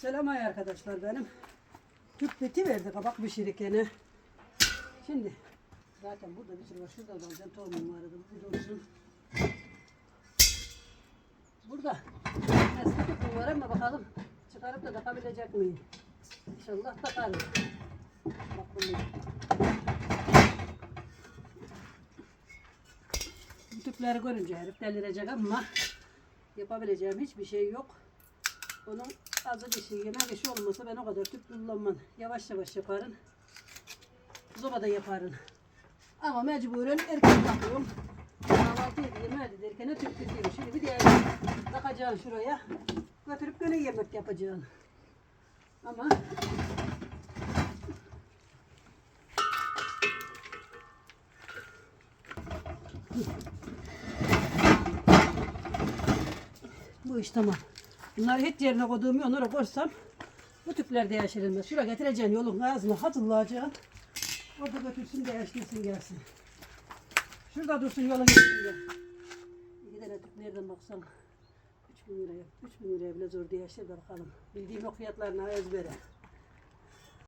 Selam ay arkadaşlar benim. Tüp beti verdi kabak pişirirken. Şimdi zaten burada bir sürü var. Şurada da alacağım. Tohumum vardı. Bu olsun. Burada eski var ama bakalım çıkarıp da takabilecek miyim? İnşallah takarım. Bak bunu. Bu tüpleri görünce herif delirecek ama yapabileceğim hiçbir şey yok. Onun azı bir şey yemek işi olmasa ben o kadar tüp kullanmam. Yavaş yavaş yaparım. Sobada yaparım. Ama mecburen erken takıyorum. Kahvaltı edeyim hadi derken tüp tutuyorum. Şimdi bir diğer takacaksın şuraya. Götürüp gene yemek yapacaksın. Ama bu iş tamam. Bunları hiç yerine koyduğum onlara koysam bu tüpler değiştirilmez. Şuraya getireceğin yolun ağzına hazırlayacaksın. Orada götürsün değiştirsin gelsin. Şurada dursun yolun üstünde. İki tane tüp nereden baksam 3000 liraya. 3000 liraya bile zor de bakalım. Bildiğim yok fiyatlarına ezbere.